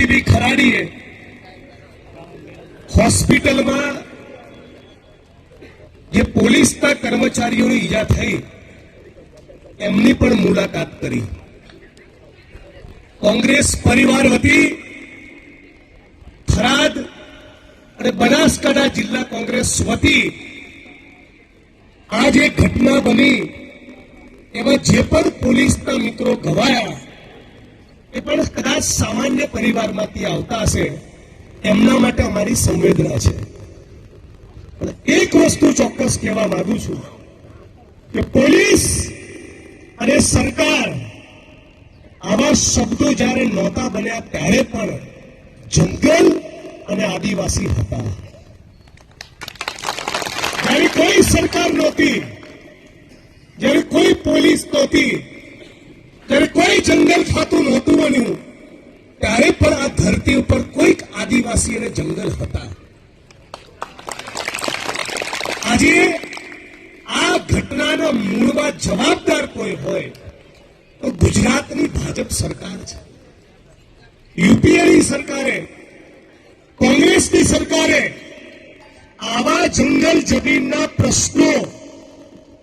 TV ખરાડીએ હોસ્પિટલમાં જે પોલીસના કર્મચારીઓની ઈજા થઈ એમની પણ મુલાકાત કરી કોંગ્રેસ પરિવાર વતી થરાદ અને બનાસકાંઠા જિલ્લા કોંગ્રેસ વતી આ જે ઘટના બની એમાં જે પણ પોલીસના મિત્રો ઘવાયા એ પણ કદાચ સામાન્ય પરિવારમાંથી આવતા હશે, એમના માટે અમારી સંવેદના છે. એક વસ્તુ ચોક્કસ કહેવા માંગુ છું કે પોલીસ અને સરકાર આવા શબ્દો જ્યારે નહોતા બન્યા ત્યારે પણ જંગલ અને આદિવાસી હતા. જ્યારે કોઈ સરકાર નહોતી, જ્યારે કોઈ પોલીસ નહોતી ત્યારે કોઈ જંગલ ખાતું નહોતું બન્યું. ત્યારે પણ આ ધરતી ઉપર કોઈક આદિવાસી અને જંગલ હતા. આજે આ ઘટનાના મૂળમાં જવાબદાર કોઈ હોય તો ગુજરાતની ભાજપ સરકાર છે. યુપીએની સરકારે, કોંગ્રેસની સરકારે આવા જંગલ જમીનના પ્રશ્નો,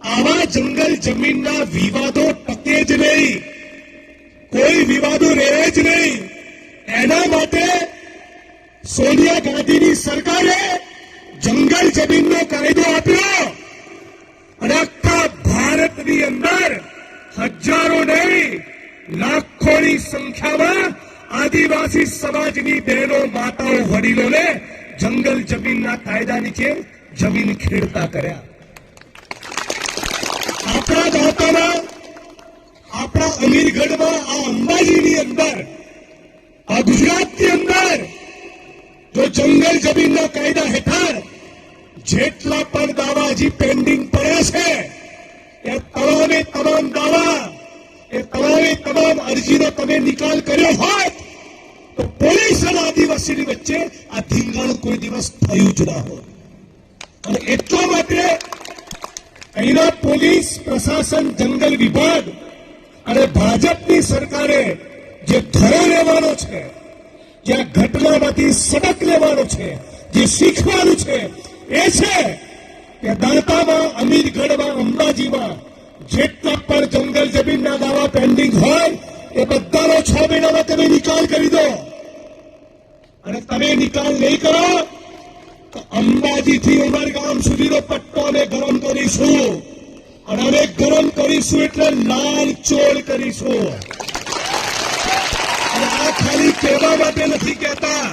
આવા જંગલ જમીનના વિવાદો ટકે જ નહીં. કોઈ વિવાદો રહે જ નહીં. એના માટે સોનિયા ગાંધીની સરકારે જંગલ જમીનનો કાયદો આપ્યો અને આખા ભારતની અંદર હજારો નહીં, લાખોની સંખ્યામાં આદિવાસી સમાજની બહેનો, માતાઓ, વડીલોને જંગલ જમીનના કાયદા નીચે જમીન ખેડતા કર્યા. આપણા દાતામાં આપણા અમીરગઢમાં આ અંબાજીની અંદર, આ ગુજરાતની અંદર, જો જંગલ જમીનના કાયદા હેઠળ જેટલા પણ દાવા હજી પેન્ડિંગ પડ્યા છે, એ તમામે તમામ દાવા, એ તમામે તમામ અરજીનો તમે નિકાલ કર્યો હોત, તો પોલીસ અને આદિવાસીની વચ્ચે આ ધીંગાણું કોઈ દિવસ થયું જ ના હોય અને એટલા માટે અહીંના પોલીસ, પ્રશાસન, જંગલ વિભાગ અને ભાજપની સરકારે જે ધરો લેવાનો છે, જે આ ઘટનામાંથી સબક લેવાનો છે, જે શીખવાનું છે, એ છે કે દાંતામાં, અમીરગઢમાં, અંબાજીમાં જેટલા પણ જંગલ જમીનના દાવા પેન્ડિંગ હોય, એ બધાનો છ મહિનામાં તમે નિકાલ કરી દો. અને તમે નિકાલ નહીં કરો, તો અંબાજીથી ઉમરગામ સુધીનો પટ્ટો અમે ગરમ કરીશું. અને અમે ગરમ કરીશું એટલે લાલ ચોળ કરીશું. આ ખાલી કહેવા માટે નથી કહેતા.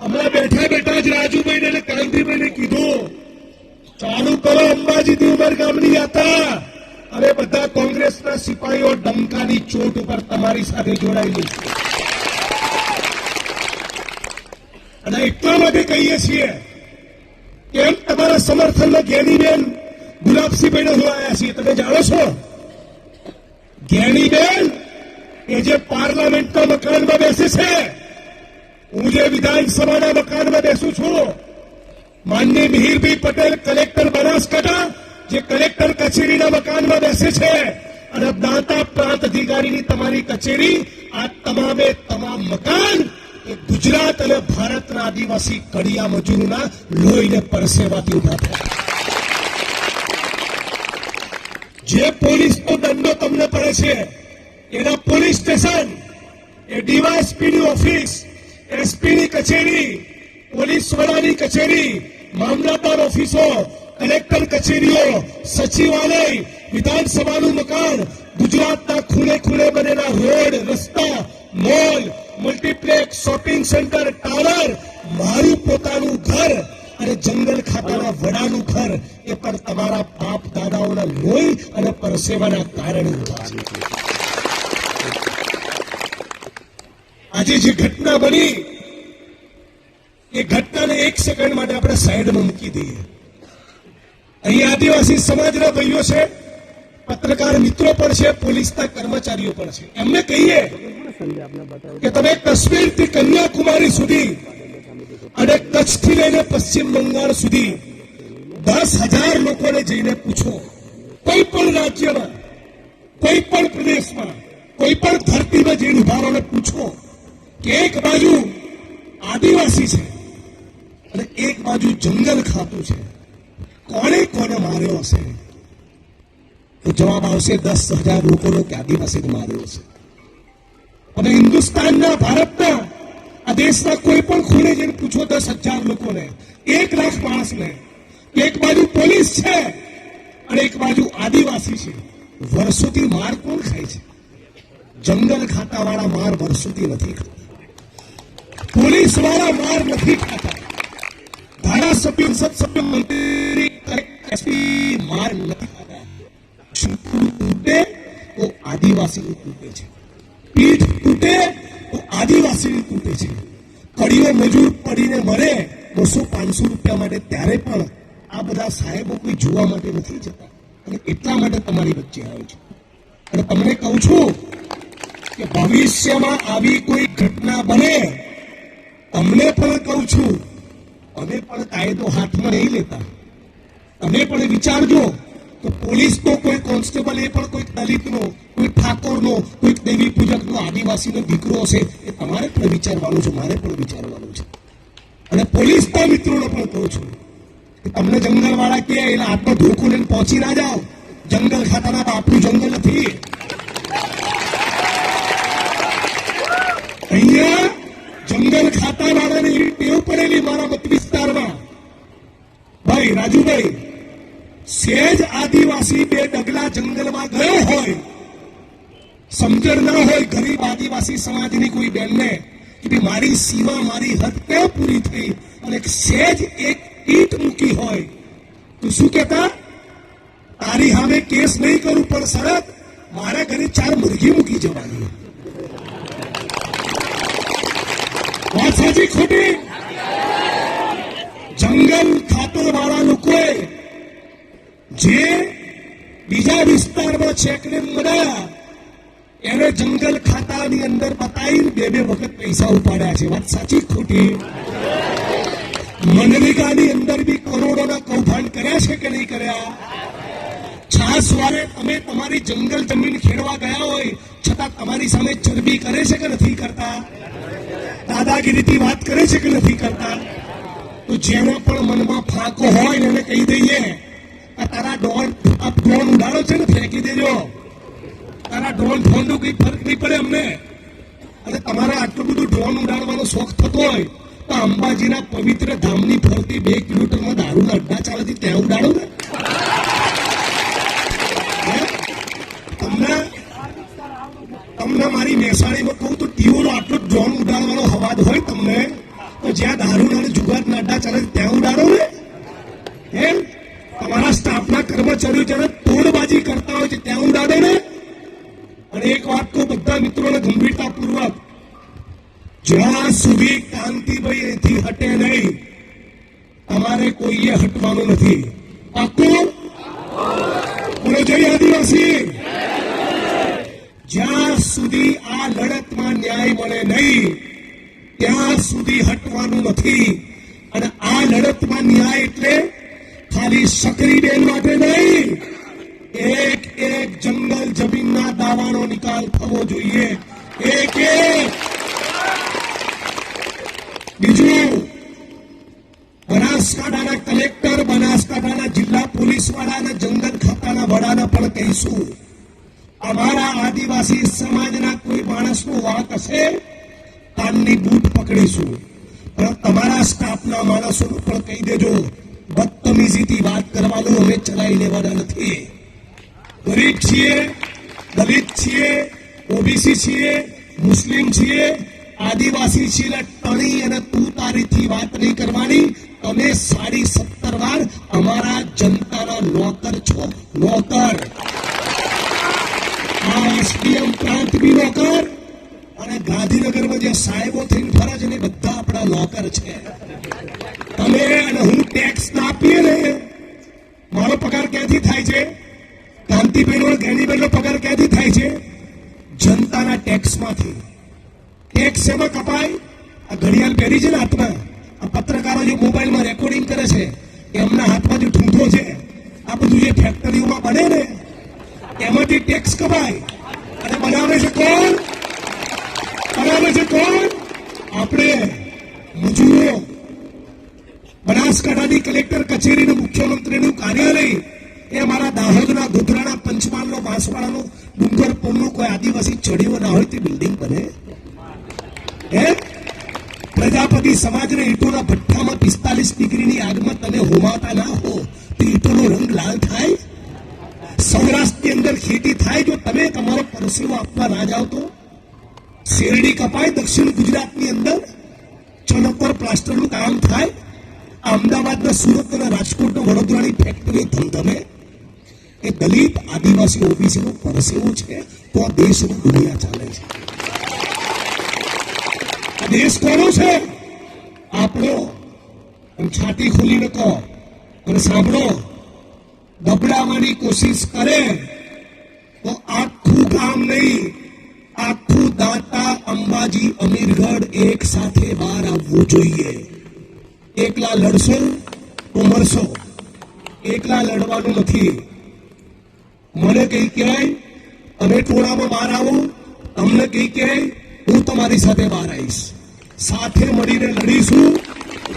હમણાં બેઠા બેઠા જ રાજુભાઈને કાંતિભાઈ ને કીધું. ચાલુ કરો અંબાજીથી ઉમરગામની યાત્રા. અને બધા કોંગ્રેસના સિપાહીઓ ડંકાની ચોટ ઉપર તમારી સાથે જઈશું અને એટલા માટે કહીએ છીએ કેમ તમારા સમર્થનમાં જ્ઞાનીબેન ગુલાબસિંહભાઈને હું આવ્યા છીએ તમે જાણો છો? જ્ઞાનીબેન એ જે પાર્લામેન્ટના મકાનમાં બેસે છે, હું જે વિધાનસભાના મકાનમાં બેસું છું માનની મિહિરભાઈ પટેલ, કલેક્ટર બનાસકાંઠા, જે કલેક્ટર કચેરીના મકાનમાં બેસે છે, અને દાંતા પ્રાંત અધિકારીની તમારી કચેરી, આ તમામે તમામ મકાન, એ ગુજરાત અને ભારતના આદિવાસી કડિયા મજૂરોના લોહીને પરસેવાથી ઊભા થયા. જે પોલીસનો દંડો તમને પડે છે, એના પોલીસ સ્ટેશન, એ ડીવાયએસપીની ઓફિસ, એસપીની કચેરી, પોલીસ વડાની કચેરી, મામલતદાર ઓફિસો, કલેક્ટર કચેરીઓ, સચિવાલય, વિધાનસભાનું મકાન, ગુજરાતના ખૂણે ખૂણે બનેલા રોડ, રસ્તા, mall multiplex shopping centre tower મારું પોતાનું ઘર અને જંગલ ખાતાના વડાનું ઘર એ પણ તમારા બાપ દાદાઓના લોહી અને પરસેવાના કારણે ઊભા છે આજે જે ઘટના બની એ ઘટનાને એક સેકન્ડ માટે આપણે સાઈડમાં મૂકી દઈએ. અહીં આદિવાસી સમાજના ભાઈઓ છે પત્રકાર મિત્રો પણ છે પોલીસના કર્મચારીઓ પણ છે. એમને કહીએ કે તમે કાશ્મીરથી કન્યાકુમારી સુધી અને કચ્છથી લઈને પશ્ચિમ બંગાળ સુધી દસ હજાર લોકોને જઈને પૂછો. કોઈ પણ રાજ્યમાં, કોઈ પણ પ્રદેશમાં, કોઈ પણ ધરતીમાં જઈને ઉભારોને પૂછો કે એક બાજુ આદિવાસી છે અને એક બાજુ જંગલ ખાતું છે. કોણે કોને માર્યો હશે? તો જવાબ આવશે દસ હજાર લોકોનો કે આદિવાસીને માર્યો હશે. અને હિન્દુસ્તાનના ભારતના આ દેશના કોઈ પણ ખૂણે જઈને પૂછો દસ હજાર લોકોને, એક લાખ માણસને એક બાજુ પોલીસ છે અને એક બાજુ આદિવાસી છે. વર્ષોથી માર કોણ ખાય છે? જંગલ ખાતા વાળા માર વર્ષોથી નથી ખાતા. પોલીસવાળા માર નથી ખાતા. ધારાસભ્ય સંસદ સભ્ય મંત્રી, એસપી માર નથી ખાતા. શું તૂટે તો આદિવાસીનું તૂટે છે. પીઠ તૂટે આદિવાસીની તૂટે છે. કડીઓ મજૂર પડીને મરે, બસો પાંચસો રૂપિયા માટે ત્યારે પણ આ બધા સાહેબો કોઈ જોવા માટે નથી જતા. અને એટલા માટે તમારી વચ્ચે આવે છે. અને તમને કહું છું કે ભવિષ્યમાં આવી કોઈ ઘટના બને, તમને પણ કહું છું, અમે પણ કાયદો હાથમાં નહીં લેતા. તમે પણ વિચારજો. તો પોલીસનો કોઈ કોન્સ્ટેબલ એ પણ કોઈક દલિતનો, કોઈ ઠાકોરનો કોઈક દેવી પૂજકનો, આદિવાસીનો દીકરો હશે એ તમારે પણ વિચારવાનું છે, મારે પણ વિચારવાનું છે. અને પોલીસના મિત્રોને પણ કહું છું કે તમને જંગલવાળા કે એટલે હાથમાં ધોકું લઈને પહોંચી ના જાઓ. જંગલ ખાતાના બાપનું જંગલ નથી. અહીંયા જંગલ ખાતા વાળાને એવી ટેવ પડેલી મારા મત વિસ્તારમાં. ભાઈ, રાજુભાઈ સેજ આદિવાસી બે ડગલા જંગલમાં ગયો હોય, સમજણ ના હોય ગરીબ આદિવાસી સમાજની કોઈ બેનને કે મારી સીમા, મારી હદ ક્યાં પૂરી થઈ? અને સેજ એક ઈટ મૂકી હોય, તો શું કહેતા? તારી સામે કેસ નહીં કરું, પણ શરત, મારા ઘરે ચાર મુરગી મૂકી જવાની. વાત સાચી ખોટી? જંગલ ખાતર વાળા લોકોએ જે બીજા વિસ્તારમાં ચેકને મળ્યા, એને જંગલ ખાતાની અંદર બતાવીને બે બે વખત પૈસા ઉપાડ્યા છે. વાત સાચી ખોટી? મનરેગાની અંદર બી કરોડોના કૌભાંડ કર્યા છે કે નહીં કર્યા? છાસ વારે તમે તમારી જંગલ જમીન ખેડવા ગયા હોય, છતાં તમારી સામે ચરબી કરે છે કે નથી કરતા? દાદાગીરીથી વાત કરે છે કે નથી કરતા? તો જેનો પણ મનમાં ફાંકો હોય એને કહી દઈએ. આ તારા ડોન આ ડ્રોન ઉડાડો છે ને, ફેંકી દેજો. તારા ડ્રોન ફોનનું કઈ ફરક નહીં પડે અમને. અને તમારા આટલું બધું ડ્રોન ઉડાડવાનો શોખ થતો હોય, તો અંબાજીના પવિત્ર ધામની ફરતી બે કિલોમીટરમાં દારૂના અડ્ડા ચાલે છે ત્યાં ઉડાડો ને? તમને તમને મારી મહેસાણીમાં કહું તો ટીઓનો આટલો ડ્રોન ઉડાડવાનો અવાજ હોય તમને, તો જ્યાં દારૂના અને જુગારના અડ્ડા ચાલે છે ત્યાં ઉડાડો ને. એમ તમારા સ્ટાફના કર્મચારીઓ જ્યારે તોડબાજી કરતા હોય છે, ત્યાં ઉડાડો ને? અને એક વાત કહું, બધા મિત્રોને ગંભીરતાપૂર્વક, જ્યાં સુધી કાંતિભાઈ અહીંથી હટે નહીં, તમારે કોઈએ હટવાનું નથી. બોલો, જય આદિવાસી. જ્યાં સુધી આ લડતમાં ન્યાય મળે નહીં, ત્યાં સુધી હટવાનું નથી. અને આ લડતમાં ન્યાય એટલે ખાલી સકરી બેન માટે નહીં, એક એક જંગલ જમીનના દાવાનો નિકાલ થવો જોઈએ. એક એક. બીજું, બનાસકાંઠાના કલેક્ટર, બનાસકાંઠાના જિલ્લા પોલીસ વડાના જંગલ ખાતાના વડાને પણ કહીશું, અમારા આદિવાસી સમાજના કોઈ માણસનો વાંક હશે? કાનની બૂટ પકડીશું. પણ તમારા સ્ટાફના માણસોનું પણ કહી દેજો બદતમીજીથી વાત કરવાનું અમે ચલાવી લેવાના નથી ગરીબ છીએ દલિત છીએ ઓબીસી છીએ મુસ્લિમ છીએ આદિવાસી છીએ ટણી અને તું તારીથી વાત નહીં કરવાની તમે સાડી સત્તર વાર અમારા જનતાના નોકર છો નોકર આ એસડીએમ પ્રાંત બી નોકર અને ગાંધીનગરમાં જે સાહેબો થઈને ફરે ને બધા આપણા નોકર છે તમે અને હું ટેક્સ ના આપીએ ને, મારો પગાર ક્યાંથી થાય છે? કાંતિબેનો જ્ઞાનીબેનનો પગાર ક્યાંથી થાય છે? જનતાના ટેક્સમાંથી ટેક્સ એમાં કપાય? આ ઘડિયાળ પહેરી છે ને હાથમાં? આ પત્રકારો જે મોબાઈલમાં રેકોર્ડિંગ કરે છે એમના હાથમાં જે ઠૂંઠો છે, આ બધું જે ફેક્ટરીઓમાં બને ને, એમાંથી ટેક્સ કપાય. અને બનાવે છે કોણ? બનાવે છે કોણ આપણે મજૂરો બનાસકાંઠાની કલેક્ટર કચેરીનું મુખ્યમંત્રીનું કાર્યાલય, એ અમારા દાહોદના ગોધરાના પંચમહાલનો વાંસવાડાનો ડુંગર કોઈ આદિવાસી ચડીઓ ના હોય તે બિલ્ડિંગ બને. હે? પ્રજાપતિ સમાજને ઈટોના ભઠ્ઠામાં પિસ્તાલીસ ડિગ્રીની આગમાં તમે હોમાતા ના હો, તો ઈટોનો રંગ લાલ થાય? સૌરાષ્ટ્રની અંદર ખેતી થાય જો તમે તમારો પરસેવો આપવા ના જાઓ તો શેરડી કપાય દક્ષિણ ગુજરાતની અંદર? ચણક પ્લાસ્ટરનું કામ થાય? અમદાવાદના સુરત અને રાજકોટના વડોદરાની ફેક્ટરી ધમધમે એ દલિત, આદિવાસી, ઓબીસીનો પરસેવો છે, તો આ દેશ અને દુનિયા ચાલે છે. આ દેશ કોનો છે? આપણો. છાતી ખોલીને કહો. અને સાંભળો. દબડાવવાની કોશિશ કરે. તો આખું ગામ નહીં, આખું દાતા અંબાજી અમીરગઢ એક સાથે બહાર આવવું જોઈએ. એકલા લડશો તો મરશો. એકલા લડવાનું નથી. મને કઈ કહેવાય, તમે ટોળામાં બહાર આવો, તમને કઈ કહેવાય, હું તમારી સાથે બહાર આવીશ. સાથે મળીને લડીશું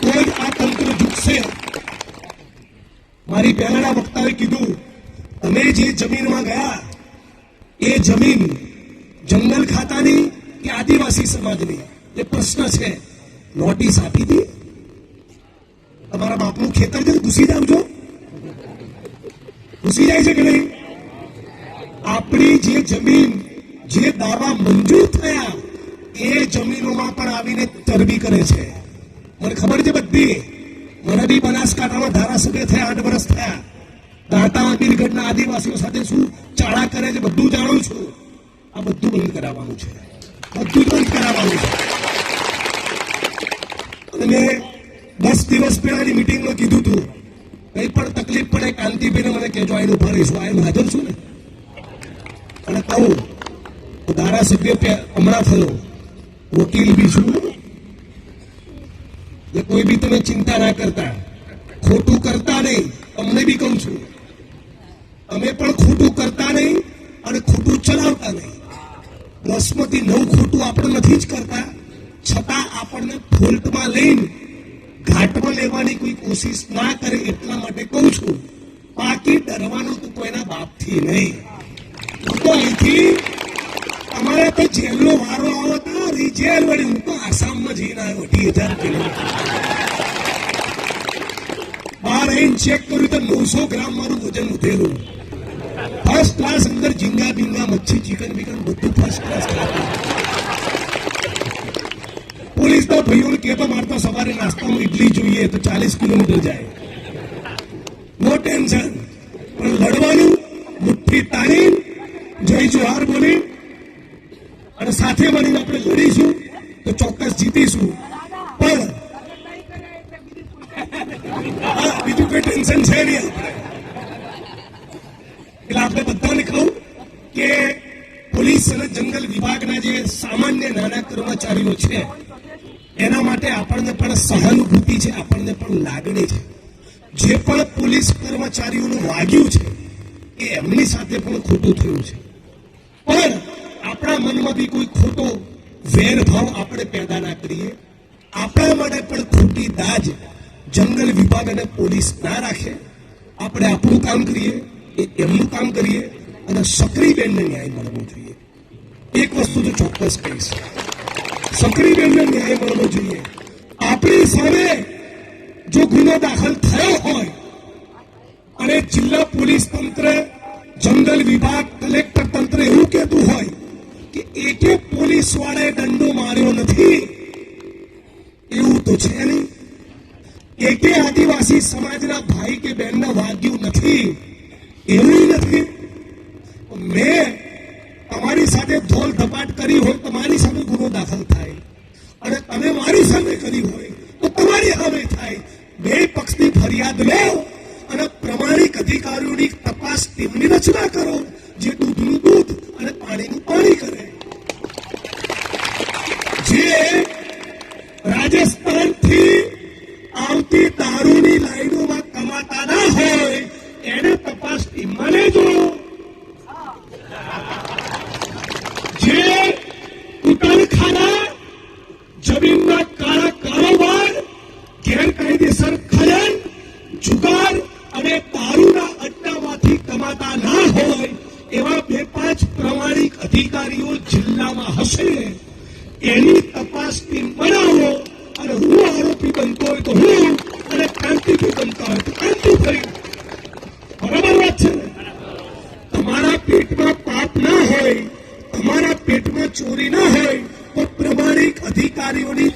તો જ આ તંત્ર ઝૂકશે. મારી પહેલાના વક્તાએ કીધું તમે જે જમીનમાં ગયા, એ જમીન જંગલ ખાતાની કે આદિવાસી સમાજની. એ પ્રશ્ન છે. નોટિસ આપી હતી તમારા બાપનું ખેતર છે ઘૂસી જાવ છો? ઘૂસી જાય છે કે નહીં? આપણી જે જમીન, જે દાવા મંજૂર થયા, એ જમીનોમાં પણ આવીને ચરબી કરે છે. મને ખબર છે બધી. મને બી બનાસકાંઠામાં ધારાસભ્ય થયા, આઠ વર્ષ થયા. દાંતા અમીરગઢના આદિવાસીઓ સાથે શું ચાળા કરે છે બધું જાણું છું. આ બધું બંધ કરાવવાનું છે. બધું બંધ કરાવવાનું છે. અને દસ દિવસ પહેલાની મિટિંગમાં કીધું હતું કઈ પણ તકલીફ પડે, કાંતિભાઈને મને કહેજો આઈને ઊભા રહીશું આ હું હાજર છું ને? અને કહું, તો ધારાસભ્ય હમણાં થયો. વકીલ બી છું. એ કોઈ બી તમે ચિંતા ના કરતા. ખોટું કરતા નહીં, તમને બી કહું છું. અમે પણ ખોટું કરતા નહીં અને ખોટું ચલાવતા નહીં. દસમાંથી નવ ખોટું આપણે નથી જ કરતા. છતાં આપણને ફોલ્ટમાં લઈને ઘાટમાં લેવાની કોઈ કોશિશ ના કરે એટલા માટે કહું છું, બાકી ડરવાનું તો કોઈના બાપથી નહીં. તો અહીંથી અમારે તો જેલનો વારો આવો તો રિજેલ વળી હું તો આસામમાં જઈને આવ્યો, અઢી હજાર કિલોમીટર. બાર અહીં ચેક કર્યું તો નવસો ગ્રામ મારું વજન વધેલું ફર્સ્ટ ક્લાસ અંદર ઝીંગા બિંગા, મચ્છી ચિકન બિકન બધું ફર્સ્ટ ક્લાસ ખાતું ભાઈઓને કહેતો મારતો સવારે નાસ્તામાં ઇડલી જોઈએ, તો ચાલીસ કિલોમીટર જાય. No tension. પણ લડવાનું, મુઠ્ઠી તાણી, જય જોહાર બોલી, અને સાથે મળીને આપણે લડીશું, તો ચોક્કસ જીતીશું. પણ બીજું કોઈ ટેન્શન છે નહીં એટલે આપણે બધાને કહું કે પોલીસ અને જંગલ વિભાગના જે સામાન્ય નાના કર્મચારીઓ છે એના માટે આપણને પણ સહાનુભૂતિ છે, આપણને પણ લાગણી છે. જે પણ પોલીસ કર્મચારીઓનું વાગ્યું છે, એ એમની સાથે પણ ખોટું થયું છે. પણ આપણા મનમાં બી કોઈ ખોટો વેરભાવ આપણે પેદા ના કરીએ. આપણા માટે પણ ખોટી દાજ જંગલ વિભાગ અને પોલીસ ના રાખે. આપણે આપણું કામ કરીએ, એ એમનું કામ કરીએ અને સક્રિય બેનને ન્યાય મળવો જોઈએ. એક વસ્તુ તો ચોક્કસ કહીશ. સક્રિયબેનને ન્યાય મળવો જોઈએ. આપણી સામે જો ગુનો દાખલ થયો હોય અને જિલ્લા પોલીસ તંત્ર, જંગલ વિભાગ, કલેક્ટર તંત્ર એવું કહેતું હોય કે એક પોલીસ વાળાએ દંડો માર્યો નથી, એવું તો છે નહીં. એકે આદિવાસી સમાજના ભાઈ કે બહેનના વાગ્યું નથી, એવું નથી. મેં તમારી સાથે ધોલ ધપાટ કરી હોય, તમારી સામે ગુનો દાખલ થાય. અને તમે મારી સામે કરી હોય, તો તમારી સામે થાય. બે પક્ષની ફરિયાદ લેવ અને પ્રમાણિક અધિકારીઓની તપાસ ટીમની રચના કરો, જે દૂધનું દૂધ અને પાણીનું પાણી કરે. જે રાજસ્થાનથી આવતી દારૂની લાઈનોમાં કમાતા ના હોય, એને તપાસ ટીમમાં લેજો. જે ઉતરખાના જમીનના કાળા કારોબાર, ગેરકાયદેસર ખનન, જુગાર અને દારૂના અડ્ડામાંથી કમાતા ના હોય, એવા બે પાંચ પ્રમાણિક અધિકારીઓ જિલ્લામાં હશે. એની તપાસ ટીમ બનાવો અને હું આરોપી બનતો હોય તો હું અને ક્રાંતિથી બનતા હોય તો ક્રાંતિ કરી બરાબર વાત છે તમારા પેટમાં પાપ ના હોય પેટમાં ચોરી ના હોય તો પ્રમાણિક અધિકારીઓની